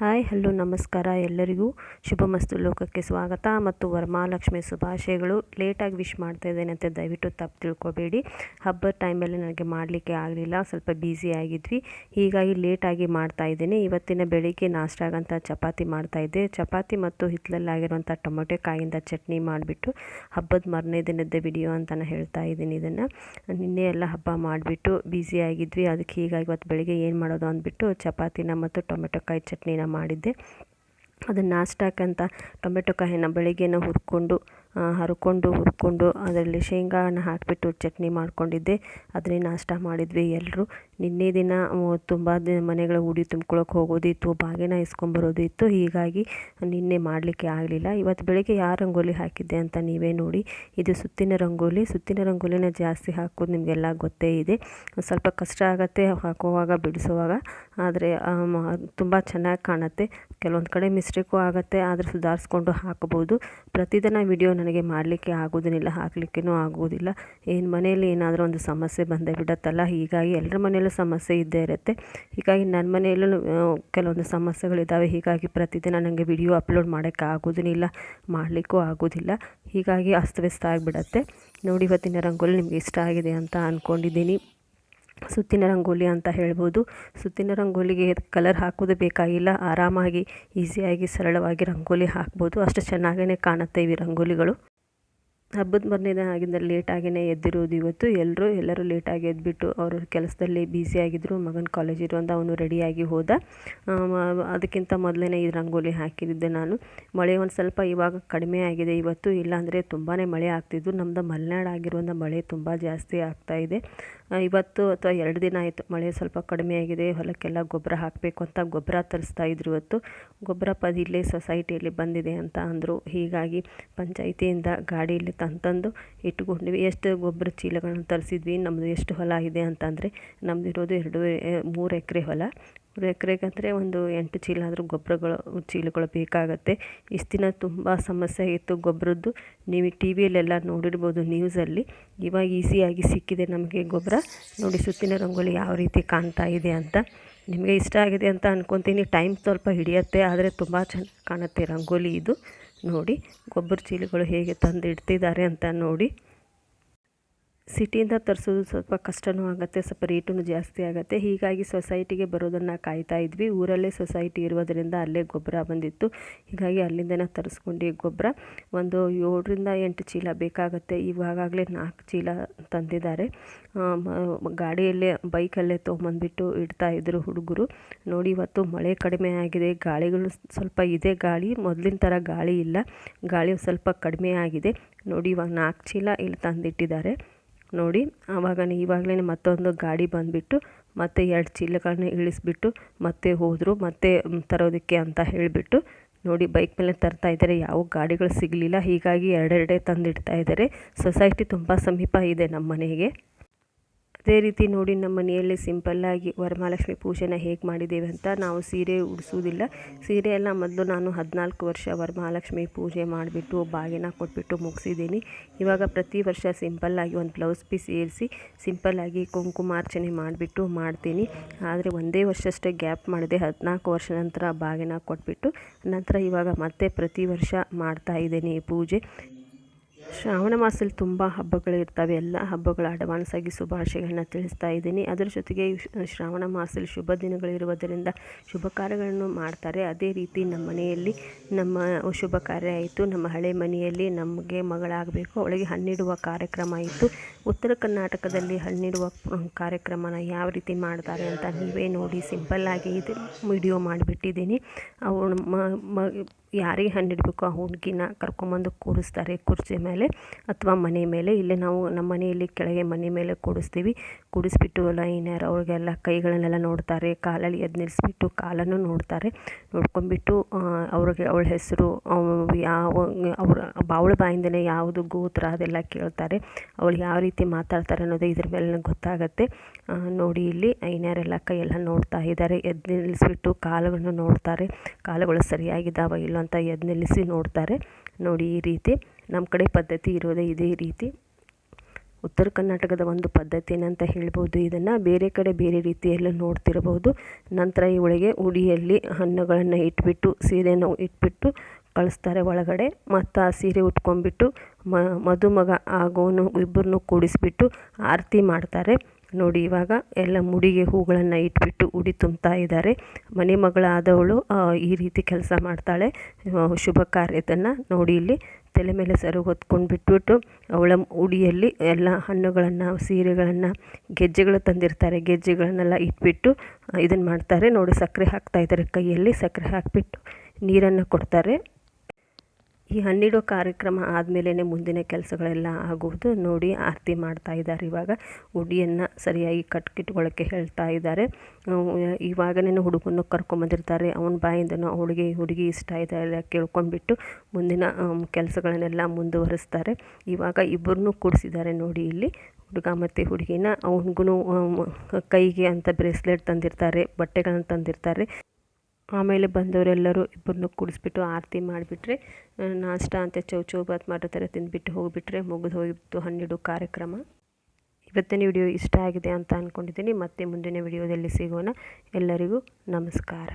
Hi, hello, ನಮಸ್ಕಾರ ಎಲ್ಲರಿಗೂ. ಶುಭ ಮಸ್ತು ಲೋಕಕ್ಕೆ ಸ್ವಾಗತ ಮತ್ತು ವರಮಹಾಲಕ್ಷ್ಮಿ ಶುಭಾಶಯಗಳು. ಲೇಟಾಗಿ ವಿಶ್ ಮಾಡ್ತಾ ಇದ್ದೇನೆ ಅಂತ ದಯವಿಟ್ಟು ತಪ್ಪು ತಿಳ್ಕೊಬೇಡಿ. ಹಬ್ಬದ ಟೈಮಲ್ಲಿ ನನಗೆ ಮಾಡಲಿಕ್ಕೆ ಆಗಲಿಲ್ಲ. ಸ್ವಲ್ಪ ಬ್ಯುಸಿ ಆಗಿದ್ವಿ. ಹೀಗಾಗಿ ಲೇಟಾಗಿ ಮಾಡ್ತಾ ಇದ್ದೇನೆ. ಇವತ್ತಿನ ಬೆಳಿಗ್ಗೆ ನಾಷ್ಟಾಗಂತ ಚಪಾತಿ ಮಾಡ್ತಾ ಇದ್ದೆ. ಚಪಾತಿ ಮತ್ತು ಹಿತ್ತಲಲ್ಲಾಗಿರುವಂಥ ಟೊಮೊಟೊ ಕಾಯಿಂದ ಚಟ್ನಿ ಮಾಡಿಬಿಟ್ಟು ಹಬ್ಬದ ಮರನೇ ದಿನದ ವಿಡಿಯೋ ಅಂತ ಹೇಳ್ತಾ ಇದ್ದೀನಿ ಇದನ್ನು. ನಿನ್ನೆ ಎಲ್ಲ ಹಬ್ಬ ಮಾಡಿಬಿಟ್ಟು ಬ್ಯುಸಿ ಆಗಿದ್ವಿ. ಅದಕ್ಕೆ ಹೀಗಾಗಿ ಇವತ್ತು ಬೆಳಿಗ್ಗೆ ಏನು ಮಾಡೋದು ಅಂದ್ಬಿಟ್ಟು ಚಪಾತಿನ ಮತ್ತು ಟೊಮೆಟೊ ಕಾಯಿ ಚಟ್ನಿನ ಮಾಡಿದ್ದೆ. ಅದನ್ನು ನಾಷ್ಟಕ್ಕಂತ ಟೊಮೆಟೊ ಕಾಯಿನ ಬೆಳಿಗ್ಗೆನ ಹುರ್ಕೊಂಡು ಹರ್ಕೊಂಡು ಹುರ್ಕೊಂಡು ಅದರಲ್ಲಿ ಶೇಂಗಾನ ಹಾಕಿಬಿಟ್ಟು ಚಟ್ನಿ ಮಾಡ್ಕೊಂಡಿದ್ದೆ. ಅದನ್ನೇ ನಾಷ್ಟ ಮಾಡಿದ್ವಿ ಎಲ್ಲರೂ ನಿನ್ನೆ ದಿನ ತುಂಬ ಮನೆಗಳ ಉಡಿ ತುಂಬ್ಕೊಳ್ಳೋಕೆ ಹೋಗೋದಿತ್ತು, ಬಾಗಿನ ಇಸ್ಕೊಂಬರೋದಿತ್ತು ಹೀಗಾಗಿ ನಿನ್ನೆ ಮಾಡಲಿಕ್ಕೆ ಆಗಲಿಲ್ಲ. ಇವತ್ತು ಬೆಳಗ್ಗೆ ಯಾವ ರಂಗೋಲಿ ಹಾಕಿದ್ದೆ ಅಂತ ನೀವೇ ನೋಡಿ. ಇದು ಸುತ್ತಿನ ರಂಗೋಲಿ. ಸುತ್ತಿನ ರಂಗೋಲಿನ ಜಾಸ್ತಿ ಹಾಕೋದು ನಿಮಗೆಲ್ಲ ಗೊತ್ತೇ ಇದೆ. ಸ್ವಲ್ಪ ಕಷ್ಟ ಆಗುತ್ತೆ ಹಾಕುವಾಗ, ಬಿಡಿಸುವಾಗ. ಆದರೆ ತುಂಬ ಚೆನ್ನಾಗಿ ಕಾಣುತ್ತೆ. ಕೆಲವೊಂದು ಕಡೆ ಮಿಸ್ಟೇಕು ಆಗುತ್ತೆ, ಆದರೆ ಸುಧಾರಿಸ್ಕೊಂಡು ಹಾಕ್ಬೋದು. ಪ್ರತಿದಿನ ವಿಡಿಯೋ ನನಗೆ ಮಾಡಲಿಕ್ಕೆ ಆಗೋದಿಲ್ಲ ಹಾಕಲಿಕ್ಕೂ ಆಗೋದಿಲ್ಲ ಏನು ಮನೆಯಲ್ಲಿ ಏನಾದರೂ ಒಂದು ಸಮಸ್ಯೆ ಬಂದೇ ಬಿಡತ್ತಲ್ಲ, ಹೀಗಾಗಿ ಎಲ್ಲರ ಮನೆಯಲ್ಲೂ ಸಮಸ್ಯೆ ಇದ್ದೇ ಇರುತ್ತೆ. ಹೀಗಾಗಿ ನನ್ನ ಮನೆಯಲ್ಲೂ ಕೆಲವೊಂದು ಸಮಸ್ಯೆಗಳಿದ್ದಾವೆ ಹೀಗಾಗಿ ಪ್ರತಿದಿನ ನನಗೆ ವಿಡಿಯೋ ಅಪ್ಲೋಡ್ ಮಾಡೋಕ್ಕೆ ಆಗೋದಿಲ್ಲ ಮಾಡಲಿಕ್ಕೂ ಆಗೋದಿಲ್ಲ ಹೀಗಾಗಿ ಅಸ್ತವ್ಯಸ್ತ ಆಗಿಬಿಡತ್ತೆ. ನೋಡಿ, ಇವತ್ತಿನ ರಂಗೋಲಿ ನಿಮಗೆ ಇಷ್ಟ ಆಗಿದೆ ಅಂತ ಅಂದ್ಕೊಂಡಿದ್ದೀನಿ ಸುತ್ತಿನ ರಂಗೋಲಿ ಅಂತ ಹೇಳ್ಬೋದು. ಸುತ್ತಿನ ರಂಗೋಲಿಗೆ ಕಲರ್ ಹಾಕೋದು ಬೇಕಾಗಿಲ್ಲ. ಆರಾಮಾಗಿ ಈಸಿಯಾಗಿ ಸರಳವಾಗಿ ರಂಗೋಲಿ ಹಾಕ್ಬೋದು. ಅಷ್ಟು ಚೆನ್ನಾಗೇ ಕಾಣುತ್ತೆ ಇವು ರಂಗೋಲಿಗಳು. ಹಬ್ಬದ ಮರನೇ ಆಗಿಂದ ಲೇಟಾಗಿಯೇ ಎದ್ದಿರೋದು ಇವತ್ತು. ಎಲ್ಲರೂ ಎಲ್ಲರೂ ಲೇಟಾಗಿ ಎದ್ಬಿಟ್ಟು ಅವರು ಕೆಲಸದಲ್ಲಿ ಆಗಿದ್ದರು ಮಗನ ಕಾಲೇಜ್ ಇರುವಂಥ ಅವನು ರೆಡಿಯಾಗಿ ಹೋದ. ಅದಕ್ಕಿಂತ ಮೊದಲೇ ಈ ರಂಗೋಲಿ ಹಾಕಿದ್ದೆ ನಾನು. ಮಳೆ ಒಂದು ಸ್ವಲ್ಪ ಇವಾಗ ಕಡಿಮೆ ಆಗಿದೆ ಇವತ್ತು. ಇಲ್ಲಾಂದರೆ ತುಂಬಾ ಮಳೆ ಆಗ್ತಿದ್ದು. ನಮ್ಮದು ಮಲೆನಾಡು ಆಗಿರುವಂಥ ಮಳೆ ತುಂಬ ಜಾಸ್ತಿ ಆಗ್ತಾಯಿದೆ ಇವತ್ತು ಅಥವಾ ಎರಡು ದಿನ ಆಯಿತು ಮಳೆ ಸ್ವಲ್ಪ ಕಡಿಮೆ ಆಗಿದೆ. ಹೊಲಕ್ಕೆಲ್ಲ ಗೊಬ್ಬರ ಹಾಕಬೇಕು ಅಂತ ಗೊಬ್ಬರ ತರಿಸ್ತಾ ಇದ್ರು ಇವತ್ತು. ಗೊಬ್ಬರ ಪದ ಇಲ್ಲೇ ಸೊಸೈಟಿಯಲ್ಲಿ ಬಂದಿದೆ ಅಂತ ಅಂದರು. ಹೀಗಾಗಿ ಪಂಚಾಯಿತಿಯಿಂದ ಗಾಡಿಯಲ್ಲಿ ತಂತಂದು ಇಟ್ಕೊಂಡ್ವಿ ಎಷ್ಟು ಗೊಬ್ಬರ ಚೀಲಗಳನ್ನು ತರಿಸಿದ್ವಿ ನಮ್ಮದು ಎಷ್ಟು ಹೊಲ ಇದೆ ಅಂತಂದರೆ ನಮ್ದು ಇರೋದು ಎರಡು ಮೂರು ಎಕರೆ ಹೊಲ. ಮೂರು ಎಕರೆಗೆ ಅಂದರೆ ಒಂದು ಎಂಟು ಚೀಲ ಆದರೂ ಗೊಬ್ಬರಗಳು, ಚೀಲಗಳು ಬೇಕಾಗತ್ತೆ. ಇಷ್ಟು ದಿನ ತುಂಬ ಸಮಸ್ಯೆ ಆಗಿತ್ತು ಗೊಬ್ಬರದ್ದು. ನೀವು ಟಿ ವಿಯಲ್ಲೆಲ್ಲ ನೋಡಿರ್ಬೋದು ನ್ಯೂಸಲ್ಲಿ. ಇವಾಗ ಈಸಿಯಾಗಿ ಸಿಕ್ಕಿದೆ ನಮಗೆ ಗೊಬ್ಬರ. ನೋಡಿ ಸುತ್ತಿನ ರಂಗೋಲಿ ಯಾವ ರೀತಿ ಕಾಣ್ತಾ ಇದೆ ಅಂತ. ನಿಮಗೆ ಇಷ್ಟ ಆಗಿದೆ ಅಂತ ಅಂದ್ಕೊತೀನಿ ಟೈಮ್ ಸ್ವಲ್ಪ ಹಿಡಿಯುತ್ತೆ, ಆದರೆ ತುಂಬ ಚೆನ್ನಾಗಿ ಕಾಣುತ್ತೆ ರಂಗೋಲಿ ಇದು. ನೋಡಿ ಗೊಬ್ಬರ ಚೀಲಗಳು ಹೇಗೆ ತಂದು ಇಡ್ತಿದ್ದಾರೆ ಅಂತ ನೋಡಿ. ಸಿಟಿಯಿಂದ ತರಿಸೋದು ಸ್ವಲ್ಪ ಕಷ್ಟವೂ ಆಗುತ್ತೆ, ಸ್ವಲ್ಪ ರೇಟೂ ಜಾಸ್ತಿ ಆಗುತ್ತೆ. ಹೀಗಾಗಿ ಸೊಸೈಟಿಗೆ ಬರೋದನ್ನು ಕಾಯ್ತಾ ಇದ್ವಿ. ಊರಲ್ಲೇ ಸೊಸೈಟಿ ಇರೋದರಿಂದ ಅಲ್ಲೇ ಗೊಬ್ಬರ ಬಂದಿತ್ತು. ಹೀಗಾಗಿ ಅಲ್ಲಿಂದನೇ ತರಿಸ್ಕೊಂಡು ಗೊಬ್ಬರ. ಒಂದು ಏಳರಿಂದ ಎಂಟು ಚೀಲ ಬೇಕಾಗುತ್ತೆ. ಇವಾಗಲೇ ನಾಲ್ಕು ಚೀಲ ತಂದಿದ್ದಾರೆ. ಗಾಡಿಯಲ್ಲೇ, ಬೈಕಲ್ಲೇ ತೊಗೊಂಬಂದ್ಬಿಟ್ಟು ಇಡ್ತಾಯಿದ್ರು ಹುಡುಗರು. ನೋಡಿ, ಇವತ್ತು ಮಳೆ ಕಡಿಮೆ ಆಗಿದೆ. ಗಾಳಿಗಳು ಸ್ವಲ್ಪ ಇದೆ ಗಾಳಿ. ಮೊದಲಿನ ಥರ ಗಾಳಿ ಇಲ್ಲ. ಗಾಳಿ ಸ್ವಲ್ಪ ಕಡಿಮೆ ಆಗಿದೆ. ನೋಡಿ, ಇವಾಗ ನಾಲ್ಕು ಚೀಲ ಇಲ್ಲಿ ತಂದಿಟ್ಟಿದ್ದಾರೆ. ನೋಡಿ. ಆವಾಗ ಇವಾಗಲೇ ಮತ್ತೊಂದು ಗಾಡಿ ಬಂದುಬಿಟ್ಟು ಮತ್ತೆ ಎರಡು ಚೀಲಗಳನ್ನ ಇಳಿಸ್ಬಿಟ್ಟು ಮತ್ತೆ ಹೋದರು, ಮತ್ತೆ ತರೋದಕ್ಕೆ ಅಂತ ಹೇಳಿಬಿಟ್ಟು ನೋಡಿ ಬೈಕ್ ಮೇಲೆ ತರ್ತಾ ಇದ್ದಾರೆ. ಯಾವ ಗಾಡಿಗಳು ಸಿಗಲಿಲ್ಲ. ಹೀಗಾಗಿ ಎರಡೆರಡೇ ತಂದಿಡ್ತಾ ಇದ್ದಾರೆ. ಸೊಸೈಟಿ ತುಂಬ ಸಮೀಪ ಇದೆ ನಮ್ಮ ಮನೆಗೆ ಅದೇ ರೀತಿ ನೋಡಿ ನಮ್ಮ ಮನೆಯಲ್ಲಿ ಸಿಂಪಲ್ಲಾಗಿ ವರಮಹಾಲಕ್ಷ್ಮಿ ಪೂಜೆನ ಹೇಗೆ ಮಾಡಿದ್ದೇವೆ ಅಂತ ನಾವು ಸೀರೆ ಉಡಿಸೋದಿಲ್ಲ ಸೀರೆ ಎಲ್ಲ ಮೊದಲು ನಾನು ಹದಿನಾಲ್ಕು ವರ್ಷ ವರಮಹಾಲಕ್ಷ್ಮಿ ಪೂಜೆ ಮಾಡಿಬಿಟ್ಟು ಬಾಗಿನ ಕೊಟ್ಬಿಟ್ಟು ಮುಗಿಸಿದ್ದೀನಿ. ಇವಾಗ ಪ್ರತಿ ವರ್ಷ ಸಿಂಪಲ್ಲಾಗಿ ಒಂದು ಬ್ಲೌಸ್ ಪೀಸ್ ಏರಿಸಿ ಸಿಂಪಲ್ಲಾಗಿ ಕುಂಕುಮಾರ್ಚನೆ ಮಾಡಿಬಿಟ್ಟು ಮಾಡ್ತೀನಿ. ಆದರೆ ಒಂದೇ ವರ್ಷಷ್ಟೇ ಗ್ಯಾಪ್ ಮಾಡಿದೆ. ಹದಿನಾಲ್ಕು ವರ್ಷ ನಂತರ ಬಾಗಿನ ಕೊಟ್ಬಿಟ್ಟು ನಂತರ ಇವಾಗ ಮತ್ತೆ ಪ್ರತಿ ವರ್ಷ ಮಾಡ್ತಾ ಇದ್ದೀನಿ ಪೂಜೆ. ಶ್ರಾವಣ ಮಾಸದಲ್ಲಿ ತುಂಬ ಹಬ್ಬಗಳು ಇರ್ತವೆ. ಎಲ್ಲ ಹಬ್ಬಗಳ ಅಡ್ವಾನ್ಸ್ ಆಗಿ ಶುಭಾಶಯಗಳನ್ನ ತಿಳಿಸ್ತಾ ಇದ್ದೀನಿ. ಅದರ ಜೊತೆಗೆ ಶ್ರಾವಣ ಮಾಸದಲ್ಲಿ ಶುಭ ದಿನಗಳಿರುವುದರಿಂದ ಶುಭ ಕಾರ್ಯಗಳನ್ನು ಮಾಡ್ತಾರೆ. ಅದೇ ರೀತಿ ನಮ್ಮ ಮನೆಯಲ್ಲಿ ನಮ್ಮ ಶುಭ ಕಾರ್ಯ ಆಯಿತು. ನಮ್ಮ ಹಳೆ ಮನೆಯಲ್ಲಿ ನಮಗೆ ಮಗಳಾಗಬೇಕು. ಅವಳಿಗೆ ಹಣ್ಣಿಡುವ ಕಾರ್ಯಕ್ರಮ ಇತ್ತು. ಉತ್ತರ ಕರ್ನಾಟಕದಲ್ಲಿ ಹಣ್ಣಿಡುವ ಕಾರ್ಯಕ್ರಮನ ಯಾವ ರೀತಿ ಮಾಡ್ತಾರೆ ಅಂತ ನೀವೇ ನೋಡಿ ಸಿಂಪಲ್ಲಾಗಿ ಇದು ವಿಡಿಯೋ ಮಾಡಿಬಿಟ್ಟಿದ್ದೀನಿ. ಅವಳು ಮ ಯಾರಿಗೆ ಹಣ್ಣಿಡಬೇಕು? ಆ ಹುಡುಗಿನ ಕರ್ಕೊಂಬಂದು ಕೂರಿಸ್ತಾರೆ. ಕುರ್ಚಿ ಮೇಲೆ ಅಥವಾ ಮನೆ ಮೇಲೆ. ಇಲ್ಲೇ ನಾವು ನಮ್ಮ ಮನೆಯಲ್ಲಿ ಕೆಳಗೆ ಮನೆ ಮೇಲೆ ಕೂಡಿಸ್ತೀವಿ. ಕೂಡಿಸ್ಬಿಟ್ಟು ಲೈನರ್ ಅವ್ರಿಗೆಲ್ಲ ಕೈಗಳನ್ನೆಲ್ಲ ನೋಡ್ತಾರೆ. ಕಾಲಲ್ಲಿ ಎದ್ದು ನಿಲ್ಲಿಸ್ಬಿಟ್ಟು ಕಾಲನ್ನು ನೋಡ್ತಾರೆ. ನೋಡ್ಕೊಂಡ್ಬಿಟ್ಟು ಅವ್ರಿಗೆ ಅವಳ ಹೆಸರು ಯಾವ, ಅವ್ರ ಅವಳ ಬಾಯಿಂದನೇ ಯಾವುದು ಗೋತ್ರ ಅದೆಲ್ಲ ಕೇಳ್ತಾರೆ. ಅವಳು ಯಾವ ರೀತಿ ಮಾತಾಡ್ತಾರೆ ಅನ್ನೋದು ಇದ್ರ ಮೇಲೆ ಗೊತ್ತಾಗುತ್ತೆ. ನೋಡಿ ಇಲ್ಲಿ ಐನಾರೆಲ್ಲ ಕೈಯೆಲ್ಲ ನೋಡ್ತಾ ಇದ್ದಾರೆ. ಎದ್ದು ನಿಲ್ಲಿಸ್ಬಿಟ್ಟು ಕಾಲುಗಳನ್ನು ನೋಡ್ತಾರೆ. ಕಾಲುಗಳು ಸರಿಯಾಗಿದ್ದಾವ ಇಲ್ಲ ಅಂತ ಎದ್ದು ನಿಲ್ಲಿಸಿ ನೋಡ್ತಾರೆ. ನೋಡಿ ಈ ರೀತಿ. ನಮ್ಮ ಕಡೆ ಪದ್ಧತಿ ಇರೋದೇ ಇದೇ ರೀತಿ. ಉತ್ತರ ಕರ್ನಾಟಕದ ಒಂದು ಪದ್ಧತಿ ಏನಂತ ಹೇಳ್ಬೋದು. ಇದನ್ನು ಬೇರೆ ಕಡೆ ಬೇರೆ ರೀತಿಯೆಲ್ಲ ನೋಡ್ತಿರಬಹುದು ನಂತರ ಇವಳಿಗೆ ಉಡಿಯಲ್ಲಿ ಹಣ್ಣುಗಳನ್ನು ಇಟ್ಬಿಟ್ಟು ಸೀರೆಯನ್ನು ಇಟ್ಬಿಟ್ಟು ಕಳಿಸ್ತಾರೆ ಒಳಗಡೆ. ಮತ್ತು ಆ ಸೀರೆ ಉಟ್ಕೊಂಡ್ಬಿಟ್ಟು ಮ, ಮದುಮಗ ಆಗೋನು ಇಬ್ಬರನ್ನೂ ಕೂಡಿಸ್ಬಿಟ್ಟು ಆರತಿ ಮಾಡ್ತಾರೆ. ನೋಡಿ, ಇವಾಗ ಎಲ್ಲ ಮುಡಿಗೆ ಹೂಗಳನ್ನು ಇಟ್ಬಿಟ್ಟು ಉಡಿ ತುಂಬ್ತಾ ಇದ್ದಾರೆ. ಮನೆ ಮಗಳಾದವಳು ಈ ರೀತಿ ಕೆಲಸ ಮಾಡ್ತಾಳೆ. ಶುಭ ಕಾರ್ಯದನ್ನು ನೋಡಿ ಇಲ್ಲಿ ತಲೆ ಮೇಲೆ ಸರು ಹೊತ್ಕೊಂಡು ಬಿಟ್ಬಿಟ್ಟು ಅವಳ ಉಡಿಯಲ್ಲಿ ಎಲ್ಲ ಹಣ್ಣುಗಳನ್ನು, ಸೀರೆಗಳನ್ನು, ಗೆಜ್ಜೆಗಳು ತಂದಿರ್ತಾರೆ. ಗೆಜ್ಜೆಗಳನ್ನೆಲ್ಲ ಇಟ್ಬಿಟ್ಟು ಇದನ್ನು ಮಾಡ್ತಾರೆ. ನೋಡಿ, ಸಕ್ಕರೆ ಹಾಕ್ತಾ ಇದ್ದಾರೆ ಕೈಯಲ್ಲಿ. ಸಕ್ಕರೆ ಹಾಕಿಬಿಟ್ಟು ನೀರನ್ನು ಕೊಡ್ತಾರೆ. ಈ ಹಣ್ಣಿಡೋ ಕಾರ್ಯಕ್ರಮ ಆದಮೇಲೆ ಮುಂದಿನ ಕೆಲಸಗಳೆಲ್ಲ ಆಗುವುದು ನೋಡಿ ಆರತಿ ಮಾಡ್ತಾ ಇದ್ದಾರೆ. ಇವಾಗ ಉಡಿಯನ್ನು ಸರಿಯಾಗಿ ಕಟ್ಕಿಟ್ಕೊಳ್ಳೋಕ್ಕೆ ಹೇಳ್ತಾ ಇದ್ದಾರೆ. ಇವಾಗನೇ ಹುಡುಗನ್ನು ಕರ್ಕೊಂಬಂದಿರ್ತಾರೆ. ಅವನ ಬಾಯಿಂದನೂ ಅವಳಿಗೆ ಹುಡುಗಿ ಇಷ್ಟ ಇದೆ ಎಲ್ಲ ಕೇಳ್ಕೊಂಡ್ಬಿಟ್ಟು ಮುಂದಿನ ಕೆಲಸಗಳನ್ನೆಲ್ಲ ಮುಂದುವರಿಸ್ತಾರೆ. ಇವಾಗ ಇಬ್ಬರನ್ನೂ ಕೂಡಿಸಿದ್ದಾರೆ ನೋಡಿ ಇಲ್ಲಿ. ಹುಡುಗ ಮತ್ತು ಹುಡುಗಿನ ಅವನಿಗೂ ಕೈಗೆ ಅಂತ ಬ್ರೇಸ್ಲೆಟ್ ತಂದಿರ್ತಾರೆ, ಬಟ್ಟೆಗಳನ್ನು ತಂದಿರ್ತಾರೆ. ಆಮೇಲೆ ಬಂದವರೆಲ್ಲರೂ ಇಬ್ಬರನ್ನು ಕೂಡಿಸ್ಬಿಟ್ಟು ಆರತಿ ಮಾಡಿಬಿಟ್ರೆ ನಾಷ್ಟ ಅಂತ ಚೌ ಬಾತ್ ಮಾಡೋ ಥರ ತಿಂದುಬಿಟ್ಟು ಹೋಗಿಬಿಟ್ರೆ ಮುಗಿದು ಹೋಗಿತ್ತು ಹನ್ನೆರಡು ಕಾರ್ಯಕ್ರಮ. ಇವತ್ತಿನ ವಿಡಿಯೋ ಇಷ್ಟ ಆಗಿದೆ ಅಂತ ಅಂದ್ಕೊಂಡಿದ್ದೀನಿ ಮತ್ತೆ ಮುಂದಿನ ವಿಡಿಯೋದಲ್ಲಿ ಸಿಗೋಣ. ಎಲ್ಲರಿಗೂ ನಮಸ್ಕಾರ.